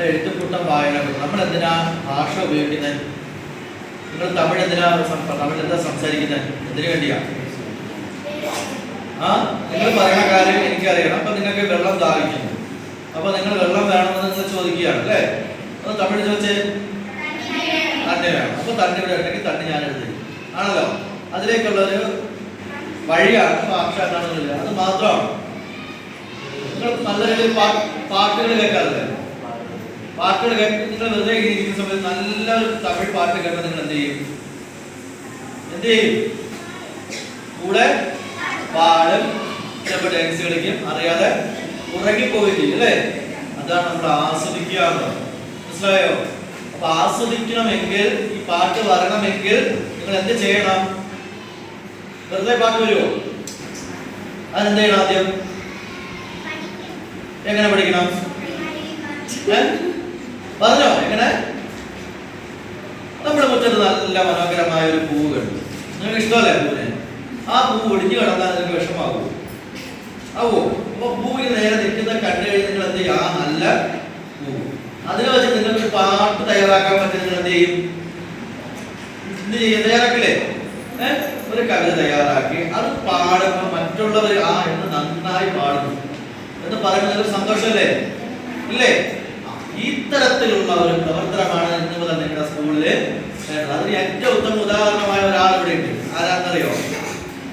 നമ്മുടെ എഴുത്തുകൂട്ടം വായന നമ്മൾ എന്തിനാ ഭാഷ ഉപയോഗിക്കുന്നത് നിങ്ങൾ തമിഴ് എന്തിനാ തമിഴ് എന്താ സംസാരിക്കുന്നത് എന്തിനു വേണ്ടിയാ? ആ? നിങ്ങൾ പറയുന്ന കാര്യം എനിക്കറിയണം. അപ്പൊ നിങ്ങൾക്ക് വെള്ളം ദാഹിക്കുന്നു. അപ്പൊ നിങ്ങൾ വെള്ളം വേണമെന്ന് നിങ്ങൾ ചോദിക്കുകയാണ് അല്ലേ? അപ്പൊ തമിഴ് ചോദിച്ചേ? തന്നെ വേണം. അപ്പൊ തന്നെ ഇവിടെ ഉണ്ടെങ്കിൽ തന്നെ ഞാൻ എഴുതി ആണല്ലോ? അതിലേക്കുള്ള ഒരു വഴിയാണ് ഭാഷ എന്നാണെന്നില്ല അത് മാത്രമാണ്. നിങ്ങൾ നല്ല രീതിയിൽ പാട്ടുകൾ കേൾക്കാറില്ലേ? പാട്ടുകൾ കേൾക്കും നിങ്ങൾ വെറുതെ ഇരിക്കുന്ന സമയത്ത് നല്ല തമിഴ് പാട്ട് കേട്ടാൽ നിങ്ങൾ എന്ത് ചെയ്യും? എന്ത് ചെയ്യും? കൂടെ പാടും. ചിലപ്പോൾ ഡാൻസ് കളിക്കും. അറിയാതെ ഉറങ്ങിപ്പോവുകയും ചെയ്യും അല്ലേ? അതാണ് നമ്മൾ ആസ്വദിക്കുക മനസ്സിലായോ? അപ്പൊ ആസ്വദിക്കണമെങ്കിൽ ഈ പാട്ട് വരണമെങ്കിൽ നിങ്ങൾ എന്ത് ചെയ്യണം? വെറുതെ പാട്ട് വരുമോ അതെന്ത് ചെയ്യണം ആദ്യം? എങ്ങനെ പഠിക്കണം? പറഞ്ഞോ എങ്ങനെ? നമ്മുടെ മുറ്റത്ത് നല്ല മനോഹരമായ ഒരു പൂവ് കണ്ടു നിങ്ങൾക്ക് ഇഷ്ടമല്ലേ പൂവിനെ ആ പൂവ് ഒടിഞ്ഞു കിടന്നാൽ നിങ്ങൾക്ക് വിഷമാകുമോ ആവോ? അപ്പൊ പൂവിന് നേരെ നിൽക്കുന്ന കണ്ടു കഴിഞ്ഞാൽ നിങ്ങൾ എന്ത് ചെയ്യും ആ നല്ല പൂവ്. അതിനെ വെച്ച് നിങ്ങൾക്ക് പാട്ട് തയ്യാറാക്കാൻ പറ്റുന്ന നിങ്ങൾ എന്ത് ചെയ്യും? എന്ത് ചെയ്യും? തയ്യാറാക്കില്ലേ? ഒരു കവിത തയ്യാറാക്കി. അത് പാടുമ്പോൾ മറ്റുള്ളവർ ആ എന്ന് നന്നായി പാടുന്നു. എന്ന് പറയുന്നത് സന്തോഷമല്ലേ? സ്കൂളിൽ അതിന് ഏറ്റവും ഉത്തമ ഉദാഹരണമായ ഒരാൾ ഇവിടെ ഉണ്ട്. ആരാന്നറിയോ?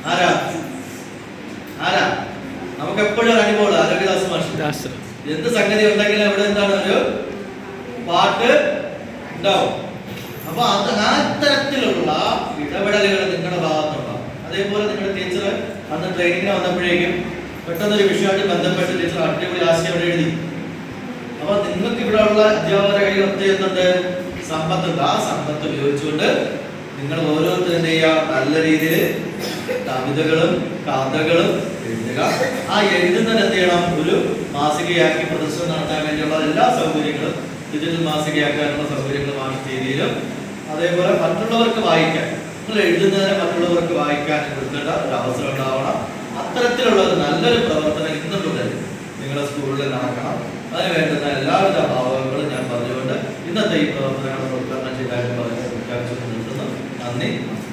ആരാ? ആരാ? നമുക്ക് എപ്പോഴും ഒരു അനുഭവമുള്ള ആരോഗ്യദാസ് മാഷ്. എന്ത് സംഗതി ഉണ്ടെങ്കിലും അവിടെ എന്താണ് ഒരു പാട്ട് ഉണ്ടാവും. അപ്പൊ അത് ആ തരത്തിലുള്ള ഇടപെടലുകൾ നിങ്ങളുടെ ഭാഗത്തുണ്ടാവും. അതേപോലെ നിങ്ങളുടെ ടീച്ചർ അന്ന് ട്രെയിനിങ്ങിന് വന്നപ്പോഴേക്കും പെട്ടെന്നൊരു വിഷയമായിട്ട് ബന്ധപ്പെട്ട് ടീച്ചർ അടിപൊളി ആശയം എഴുതി. അപ്പൊ നിങ്ങൾക്ക് ഇവിടെ ഉള്ള അധ്യാപകരെ കയ്യിൽ എന്ത് ചെയ്യുന്നുണ്ട് സമ്പത്തുണ്ട്. ആ സമ്പത്ത് ഉപയോഗിച്ചുകൊണ്ട് നിങ്ങൾ ഓരോരുത്തരും ചെയ്യുക? നല്ല രീതിയിൽ കവിതകളും കഥകളും എഴുതുക. ആ എഴുതുന്നതിന് എന്ത് ചെയ്യണം? ഒരു മാസികയാക്കി പ്രദർശനം നടത്താൻ വേണ്ടിയുള്ള എല്ലാ സൗകര്യങ്ങളും ഡിജിറ്റൽ മാസികയാക്കാനുള്ള സൗകര്യങ്ങളുമാണ് രീതിയിലും. അതേപോലെ മറ്റുള്ളവർക്ക് വായിക്കാൻ. നിങ്ങൾ എഴുതുന്നതിനെ മറ്റുള്ളവർക്ക് വായിക്കാൻ കൊടുക്കേണ്ട ഒരു അവസരം ഉണ്ടാവണം. അത്തരത്തിലുള്ള ഒരു നല്ലൊരു പ്രവർത്തനം ഇന്നുള്ളത് നിങ്ങളുടെ സ്കൂളിൽ നടക്കണം. അതിന് വേണ്ടുന്ന എല്ലാവിധ ഭാവങ്ങളും ഞാൻ